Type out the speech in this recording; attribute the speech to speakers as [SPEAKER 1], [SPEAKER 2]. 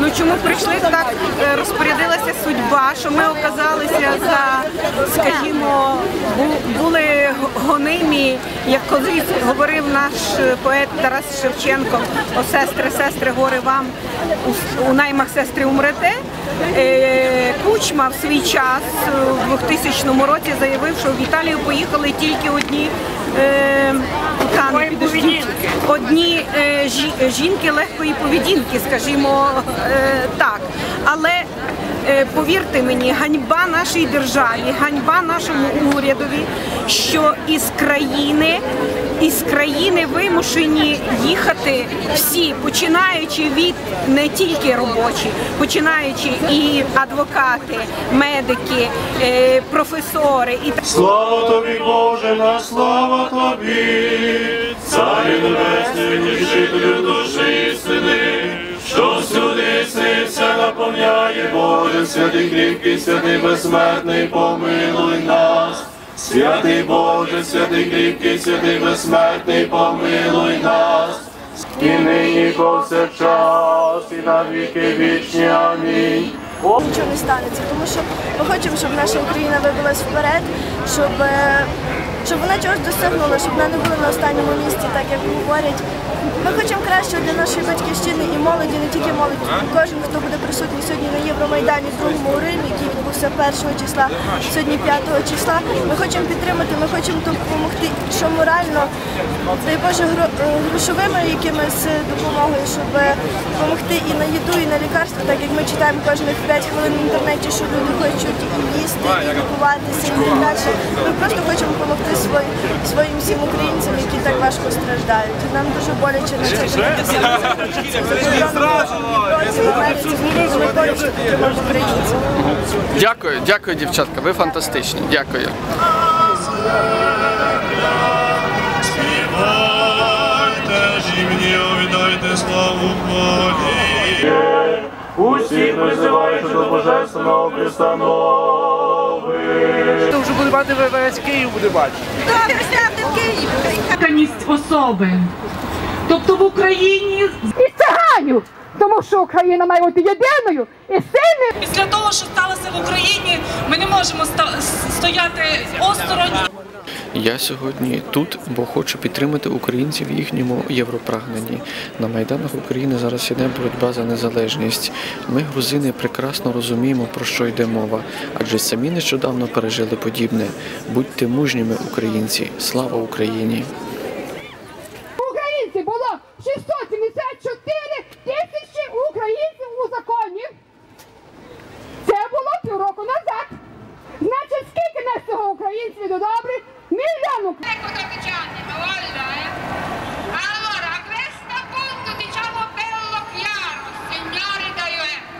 [SPEAKER 1] Ну чому прийшли так е, розпорядилася судьба, що ми оказалися за, скажімо, були гонимі, як колись говорив наш е, поет Тарас Шевченко, о сестри, сестри, гори вам у, наймах сестри умрете. Е, Кучма в свій час в 2000 році заявив, що в Італію поїхали тільки одні не підождіть, одні е, жі- жінки легкої поведінки, скажімо е, так. Але е, повірте мені, ганьба нашій державі, ганьба нашому урядові, що із країни, із країни вимушені їхати всі, починаючи від не тільки робочі, починаючи і адвокати, медики, е, професори і.
[SPEAKER 2] Слава тобі, Боже, на слава тобі, Царю небесний, утішителю душі істини, що всюди снився, наповняє Боже, святий кріпкий, святий безсмертний, помилуй нас. Святий Боже, святий кріпкий, святий безсмертний, помилуй нас. І нині повсякчас, і на віки вічні. Амінь.
[SPEAKER 3] нічого не станеться, тому що ми хочемо, щоб наша Україна вибилась вперед, щоб, е, щоб вона чогось досягнула, щоб вона не була на останньому місці, так як говорять. Ми хочемо кращого для нашої батьківщини і молоді, не тільки молоді, кожен, хто буде присутній сьогодні на Євромайдані, другому у Римі, який відбувся 1 числа, сьогодні 5 числа. Ми хочемо підтримати, ми хочемо допомогти, що морально, дай Боже, е, грошовими якимись е, допомогою, щоб е, допомогти і на їду, і на лікарства, так як ми читаємо кожних 5 хвилин в інтернеті, що люди хочуть і їсти, і лікуватися, і так далі. Ми просто хочемо допомогти свої- своїм всім українцям, які так важко страждають. Нам дуже боляче на це дивитися. Ми хочемо підтримати українців.
[SPEAKER 4] Дякую, дякую, дівчатка. Ви фантастичні. Дякую.
[SPEAKER 2] Співайте, жімні, віддайте славу. Усіх призиваючи до божественного пристанови.
[SPEAKER 5] Це вже буде бачити весь Київ буде бачити.
[SPEAKER 6] Каність особи. Тобто в Україні
[SPEAKER 7] і тому що Україна має бути єдиною і сильною.
[SPEAKER 6] після того, що сталося в Україні, ми не можемо стояти осторонь.
[SPEAKER 4] Я сьогодні тут, бо хочу підтримати українців в їхньому європрагненні. На майданах України зараз іде боротьба за незалежність. Ми, грузини, прекрасно розуміємо, про що йде мова, адже самі нещодавно пережили подібне. Будьте мужніми, українці! Слава Україні!